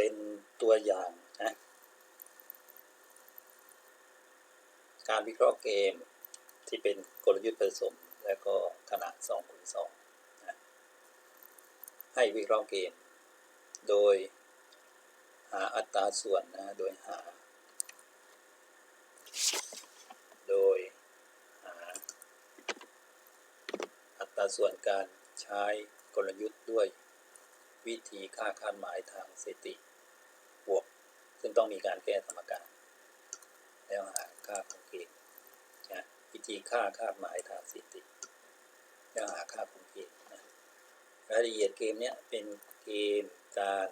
เป็นตัวอย่างนะการวิเคราะห์เกมที่เป็นกลยุทธ์ผสม และก็ขนาด2คูณ2นะให้วิเคราะห์เกม โดยหาอัตราส่วนนะโดยหา โดยหา อัตราส่วนการใช้กลยุทธ์ด้วยวิธีค่าคาดหมายทางสถิติ ซึ่งต้องมีการแก้สมการ แล้วหาค่าของเกณฑ์นะวิธีค่าคาดหมายทางสิติแล้วหาค่าของเกณฑ์นะรายละเอียดเกมเนี้ยเป็นเกมการ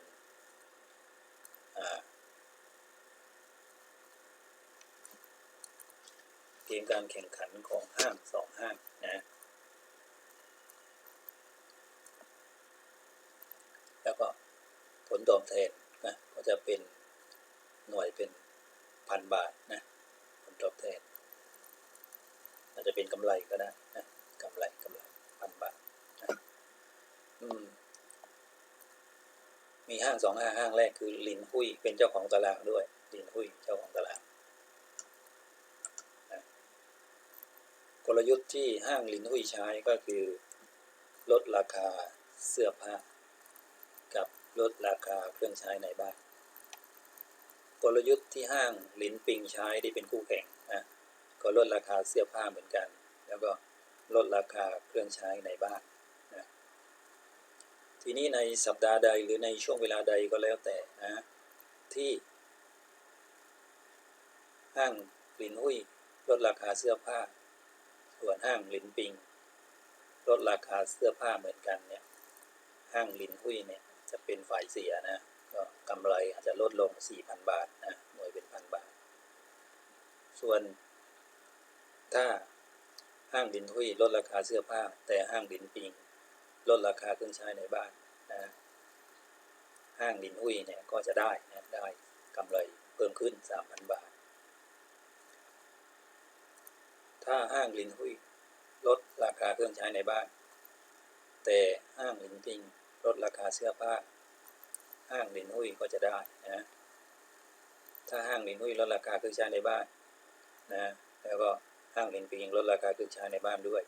เกมการแข่งขันของห้างสองห้างนะแล้วก็ผลตอบแทนนะก็จะเป็น หน่วยเป็นพันบาทนะผลตอบแทน อาจจะเป็นกำไรก็ได้นะกำไรกำไรพันบาทนะอืมมีห้างสองห้างห้างแรกคือลินหุยเป็นเจ้าของตลาดด้วยลินหุยเจ้าของตลาดกลยุทธ์ที่ห้างลินหุยใช้ก็คือ ลดราคาเสื้อผ้า กับลดราคาเครื่องใช้ในบ้าน ลยุทธ์ที่ห้างลินปิงใช้ที่เป็นคู่แข่งนะก็ลดราคาเสื้อผ้าเหมือนกัน แล้วก็ลดราคาเครื่องใช้ในบ้านนะทีนี้ในสัปดาห์ใดหรือในช่วงเวลาใดก็แล้วแต่นะที่ ห้างลินหุยลดราคาเสื้อผ้า ส่วนห้างลินปิง ลดราคาเสื้อผ้าเหมือนกันเนี่ยห้างลินหุยเนี่ยจะเป็นฝ่ายเสียนะ ก็กำไรอาจจะลดลง 4,000 บาทนะหน่วยเป็นพันบาท ส่วนถ้าห้างลินหุยลดราคาเสื้อผ้า แต่ห้างลินปิงลดราคาเครื่องใช้ในบ้านนะห้างลินหุยเนี่ยก็จะได้นะได้กำไรเพิ่มขึ้น 3,000 บาท ถ้าห้างลินหุยลดราคาเครื่องใช้ในบ้าน แต่ห้างลินปิงลดราคาเสื้อผ้า ห้างลินหุยก็จะได้นะถ้าห้างลินหุยลดราคาเครื่องใช้ในบ้านนะแล้วก็ห้างลินปิงลดราคาเครื่องใช้ในบ้านด้วย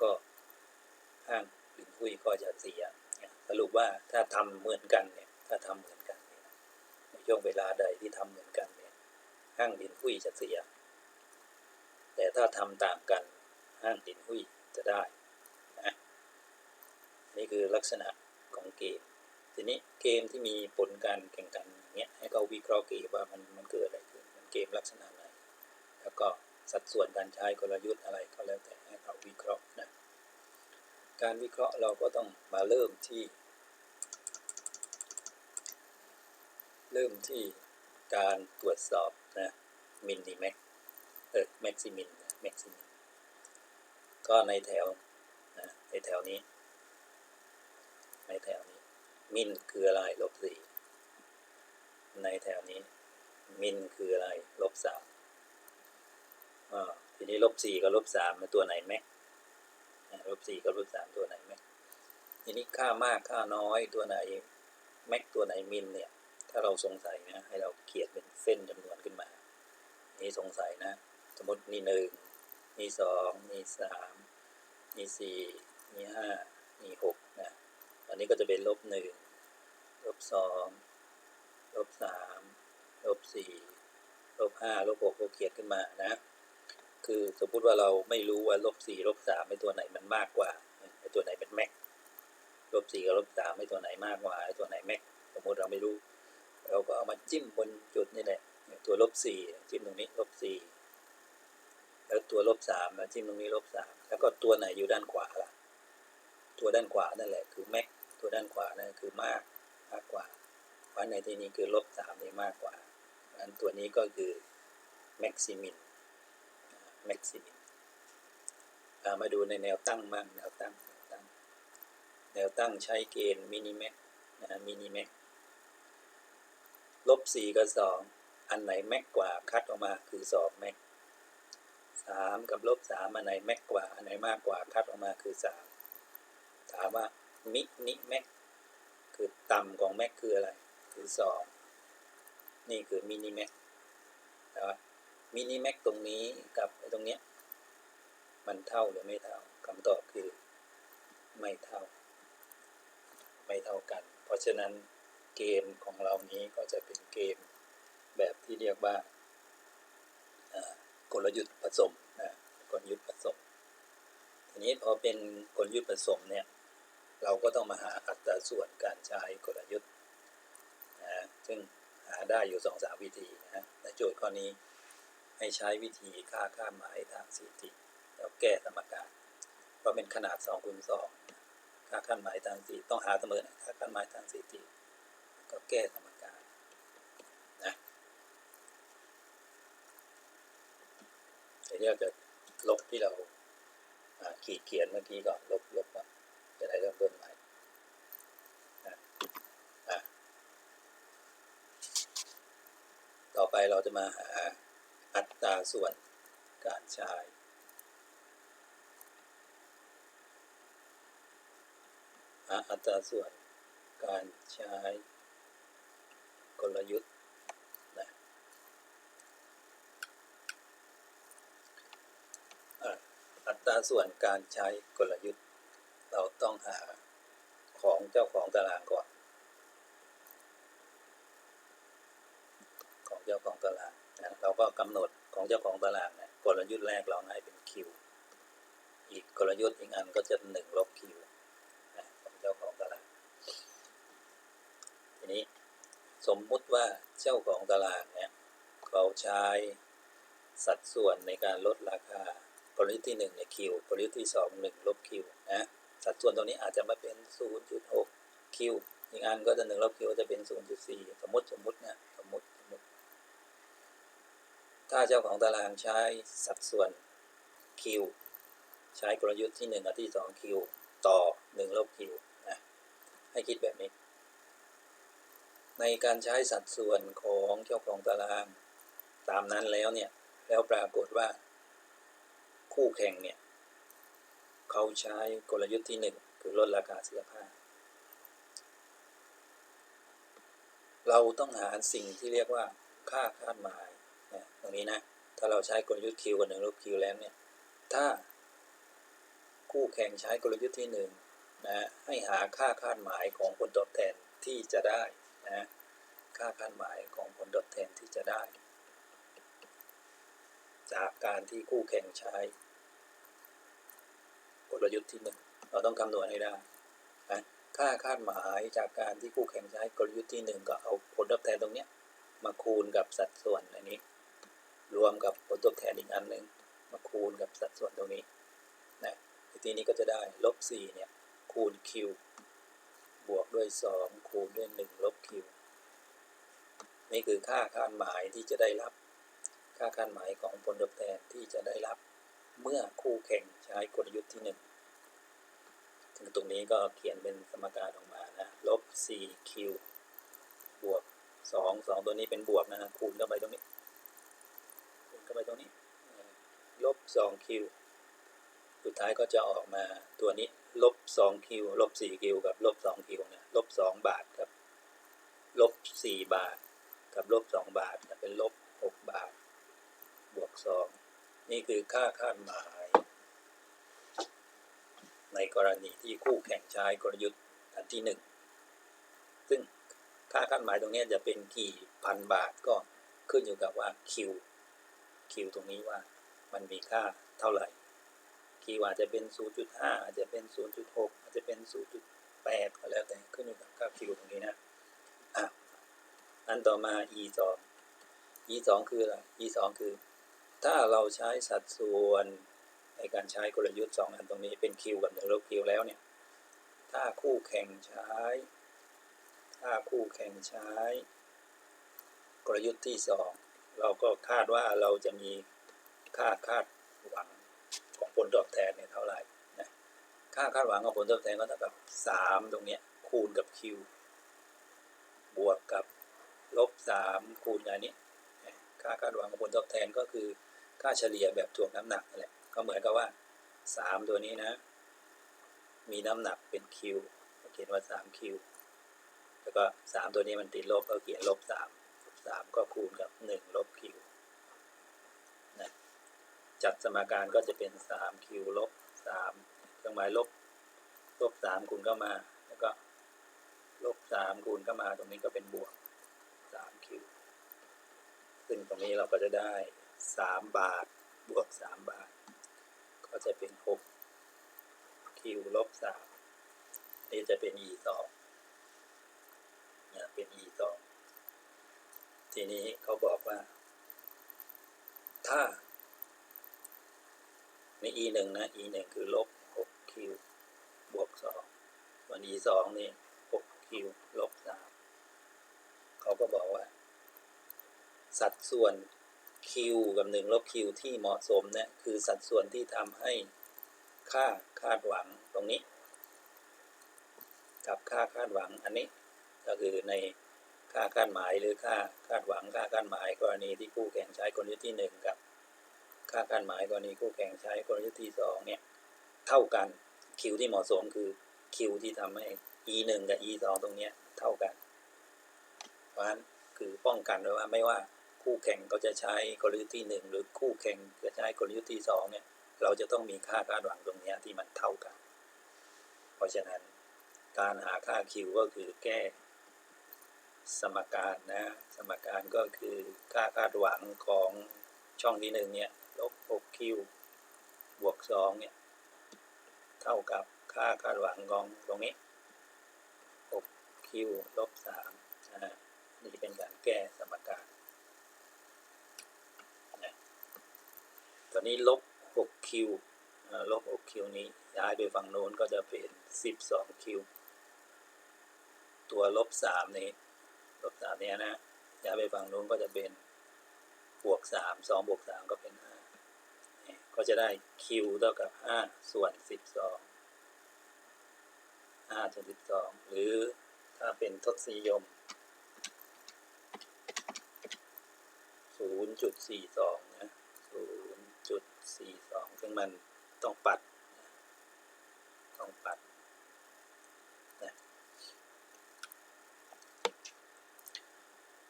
ก็ห้างลินหุยก็จะเสียสรุปว่าถ้าทำเหมือนกันเนี่ยถ้าทำเหมือนกันเนี่ยในช่วงเวลาใดที่ทำเหมือนกันเนี่ยห้างลินหุยจะเสีย แต่ถ้าทำต่างกันห้างลินหุยจะได้นะนี่คือลักษณะของเกม ทีนี้เกมที่มีผลการแข่งขันอย่างเงี้ยให้เขาวิเคราะห์เกมว่ามันมันเกิดอะไรขึ้นมันเกมลักษณะไหนแล้วก็สัดส่วนการใช้กลยุทธ์อะไรก็แล้วแต่ให้เขาวิเคราะห์นะการวิเคราะห์เราก็ต้องมาเริ่มที่ เริ่มที่การตรวจสอบนะมินิแม็กเออแม็กซิมินแม็กซิมินก็ในแถวนะในแถวนี้ ในแถวนี้ มินคืออะไร ลบสี่ในแถวนี้ มินคืออะไร ลบสามอ่าทีนี้ลบสี่กับลบสามเป็นตัวไหนแม็กลบสี่กับลบสามตัวไหนแม็กทีนี้ค่ามากค่าน้อยตัวไหนแม็กตัวไหนมินเนี่ย ถ้าเราสงสัยนะ ให้เราเขียนเป็นเส้นจำนวนขึ้นมา นี่สงสัยนะ สมมตินี่หนึ่งนี่สองนี่สามนี่สี่นี่ห้านี่หกนะอันนี้ก็จะเป็นลบหนึ่ง ลบสองลบสามลบสี่ลบห้าลบหกเราเขียนขึ้นมานะ คือสมมติว่าเราไม่รู้ว่าลบสี่ลบสามไอตัวไหนมันมากกว่าไอ้ตัวไหนเป็นแม็กลบสี่กับลบสามไอตัวไหนมากกว่าไอ้ตัวไหนแม็กสมมติเราไม่รู้ เราก็เอามาจิ้มบนจุดนี่แหละตัวลบสี่จิ้มตรงนี้ลบสี่แล้วตัวลบสามจิ้มตรงนี้ลบสามแล้วก็ตัวไหนอยู่ด้านขวาล่ะ ตัวด้านขวานั่นแหละคือแม็กตัวด้านขวานั่นคือมาก มากกว่าเพราะในที่นี้คือลบสามนี่มากกว่าอันตัวนี้ก็คือแม็กซิมินแม็กซิมินมาดูในแนวตั้งมั่งแนวตั้งแนวตั้ง แนวตั้งใช้เกณฑ์มินิแม็กนะมินิแม็กลบสี่กับสองอันไหนแม็กกว่าคัดออกมาคือสองแม็กสามกับลบสามอันไหนแม็กกว่า อันไหนมากกว่าคัดออกมาคือสามถามว่ามินิแม็ก คือต่ำของแม็กคืออะไร คือสองนี่คือมินิแม็กนะครับมินิแม็กตรงนี้กับตรงเนี้ยมันเท่าหรือไม่เท่าคำตอบคือไม่เท่า ไม่เท่ากัน เพราะฉะนั้นเกมของเรานี้ก็จะเป็นเกมแบบที่เรียกว่าอ่ากลยุทธ์ผสมนะกลยุทธ์ผสมทีนี้พอเป็นกลยุทธ์ผสมเนี่ย เราก็ต้องมาหาอัตราส่วนการใช้กลยุทธ์นะซึ่งหาได้อยู่สองสามวิธีนะในโจทย์ข้อนี้ให้ใช้วิธีค่าค่าหมายทางสถิติ แล้วแก้สมการเพราะเป็นขนาด2คูณ2ค่าขั้นหมายทางสถิติต้องหาเสมอนะค่าขั้นหมายทางสถิติ ก็แก้สมการนะเดี๋ยวเราจะลบที่เราอ่าขีดเขียนเมื่อกี้ก่อนลบลบก่อนจะได้เริ่มต้นใหม่นะอะต่อไป เราจะมาหาอัตราส่วนการใช้หาอัตราส่วนการใช้กลยุทธ์นะอะอัตราส่วนการใช้กลยุทธ์ เราต้องหาของเจ้าของตารางก่อน ของเจ้าของตารางนะเราก็กำหนดของเจ้าของตารางนะกลยุทธ์แรกเราให้เป็น Q อีกกลยุทธ์อีกอันก็จะหนึ่งลบ Q นะของเจ้าของตารางทีนี้สมมุติว่าเจ้าของตารางเนี่ยเขาใช้สัดส่วนในการลดราคากลยุทธ์ที่1เนี่ย Q กลยุทธ์ที่ 2 1 ลบ Q นะสัดส่วนตรงนี้อาจจะมาเป็น 0.6 Q อีกอันก็จะ1ลบ Q จะเป็น 0.4 สมมติสมมตินะสมมติสมมติ ถ้าเจ้าของตารางใช้สัดส่วน Q ใช้กลยุทธ์ที่1กับที่ 2 Q ต่อ1ลบ Q นะให้คิดแบบนี้ ในการใช้สัดส่วนของเจ้าของตารางตามนั้นแล้วเนี่ย แล้วปรากฏว่า คู่แข่งเนี่ย เขาใช้กลยุทธ์ที่หนึ่งคือลดราคาเสื้อผ้า เราต้องหาสิ่งที่เรียกว่าค่าคาดหมาย ตรงนี้นะ ถ้าเราใช้กลยุทธ์ Q กับหนึ่งลบ Q แล้วเนี่ย ถ้า คู่แข่งใช้กลยุทธ์ที่หนึ่งนะให้หาค่าคาดหมายของผลตอบแทนที่จะได้นะค่าคาดหมายของผลตอบแทนที่จะได้ จากการที่คู่แข่งใช้กลยุทธ์ที่หนึ่งเราต้องคำนวณให้ได้นะค่าคาดหมายจากการที่คู่แข่งใช้กลยุทธ์ที่หนึ่งก็เอาผลตอบแทนตรงเนี้ยมาคูณกับสัดส่วน วมกับผลตอบแทนอีกอันหนึ่งมาคูณกับสัดส่วนตรงนี้นะทีนี้ก็จะได้ลบ4เนี่ยคูณ q บวกด้วย 2 คูณด้วย 1 ลบ q นี่คือค่าคาดหมายที่จะได้รับ ค่าคาดหมายของผลตอบแทนที่จะได้รับ เมื่อคู่แข่งใช้กลยุทธ์ที่ 1 ถึงตรงนี้ก็เขียนเป็นสมการออกมานะลบ 4q บวก 2 2 ตัวนี้เป็นบวกนะคูณเข้าไปตรงนี้ เข้าไปตรงนี้ ลบ 2q สุดท้ายก็จะออกมาตัวนี้ ลบ 2q ลบ 4q กับลบ 2q เนี่ยลบ 2 บาทครับ ลบ 4 บาท กับลบ 2 บาทจะเป็นลบ 6 บาท บวก 2 นี่คือค่าคาดหมาย ในกรณีที่คู่แข่งใช้กลยุทธ์อันที่ 1 ซึ่งค่าคาดหมายตรงนี้จะเป็นกี่พันบาทก็ขึ้นอยู่กับว่าคิว Q Q ตรงนี้ว่ามันมีค่าเท่าไหร่คีย์ว่าจจะเป็น 0.5 อาจจะเป็น 0.6 อาจจะเป็น 0.8 ก็แล้วแต่ขึ้นอยู่กับค่าคิวตรงนี้นะอะอันต่อมา e 2 e 2คืออะไร e 2คือ ถ้าเราใช้สัดส่วนในการใช้กลยุทธ์ 2 อันตรงนี้เป็น q กับ1ลบ q แล้วเนี่ย ถ้าคู่แข่งใช้ ถ้าคู่แข่งใช้ กลยุทธ์ที่ 2 เราก็คาดว่าเราจะมีค่าคาดหวังของผลตอบแทนเนี่ยเท่าไหร่นะค่าคาดหวังของผลตอบแทนก็เท่ากับสามตรงเนี้ยคูณกับ Q บวกกับลบสามคูณกันนี้ค่าคาดหวังของผลตอบแทนก็คือค่าเฉลี่ยแบบถ่วงน้ำหนักนั่นแหละก็เหมือนกับว่าสามตัวนี้นะ มีน้ำหนักเป็น Q เขียนว่า 3Q จะแล้วก็สามตัวนี้มันติดลบก็เขียนลบสาม สามก็คูณกับหนึ่งลบคิวนะจัดสมการก็จะเป็นสามคิวลบสามเครื่องหมายลบลบสามคูณเข้ามา แล้วก็ลบสามคูณเข้ามาตรงนี้ก็เป็นบวกสามคิวซึ่งตรงนี้เราก็จะได้สามบาทบวกสามบาท ก็จะเป็นหกคิวลบสามนี่จะเป็น e สองเนี่ยเป็น e สอง ทีนี้เขาบอกว่า ถ้า ใน e หนึ่งนะ e หนึ่งคือลบหกคิวบวกสองส่วน e สองนี่หกคิวลบสามเขาก็บอกว่า สัดส่วน q กับหนึ่งลบ q ที่เหมาะสมเนี่ยคือสัดส่วนที่ทำให้ค่าคาดหวังตรงนี้ กับค่าคาดหวังอันนี้ก็คือใน ค่าคาดหมายหรือค่าคาดหวังค่าคาดหมายกรณีที่คู่แข่งใช้กลยุทธ์ที่หนึ่งกับ ค่าคาดหมายกรณีคู่แข่งใช้กลยุทธ์ที่สองเนี่ยเท่ากัน q ที่เหมาะสมคือ q ที่ทำให้ e หนึ่งกับ e สองตรงเนี้ยเท่ากัน เพราะฉะนั้นคือป้องกันไว้ว่าไม่ว่าคู่แข่งเขาจะใช้กลยุทธ์ที่หนึ่งหรือคู่แข่งจะใช้กลยุทธ์ที่สองเนี่ยเราจะต้องมีค่าคาดหวังตรงเนี้ยที่มันเท่ากัน เพราะฉะนั้นการหาค่า q ก็คือแก้ สมการนะ สมการก็คือค่าคาดหวังของช่องที่หนึ่งเนี่ยลบ 6q บวก 2 เนี่ย เท่ากับค่าคาดหวังของตรงนี้ 6q ลบ3นะฮะนี่เป็นการแก้สมการนะตอนนี้ลบ 6q อ่าลบ 6q นี้ย้ายไปฝั่งโน้นก็จะเป็น 12q ตัวลบ 3 นี้ ลบสามเนี้ยนะย้ายไปฝั่งนู้นก็จะเป็นบวกสามสองบวกสามก็เป็นห้าก็จะได้ q เท่ากับห้าส่วนสิบสองห้าส่วนสิบสองหรือถ้าเป็นทศนิยมศูนย์จุดสี่สองนะศูนย์จุดสี่สองซึ่งมันต้องปัด ต้องปัดนะ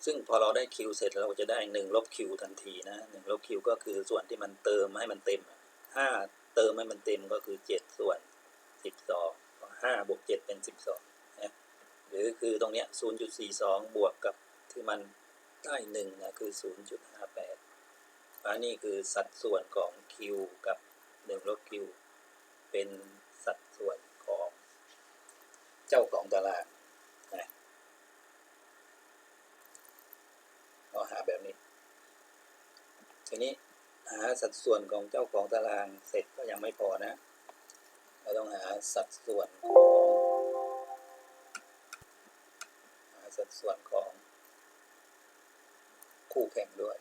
ซึ่งพอเราได้ q เสร็จเราจะได้1ลบ q ทันทีนะ1ลบ q ก็คือส่วนที่มันเติมให้มันเต็ม5เติมให้มันเต็มก็คือ 7 ส่วน 12 5บวก7เป็น 12นะหรือคือตรงเนี้ย0.42 บวกกับที่มันได้1นะคือ 0.58อันนี้คือสัดส่วนของ q กับ1ลบ q เป็นสัดส่วนของเจ้าของตารางนะ เราหาแบบนี้ ทีนี้หาสัดส่วนของเจ้าของตารางเสร็จก็ยังไม่พอนะ เราต้องหาสัดส่วนของหาสัดส่วนของคู่แข่งด้วย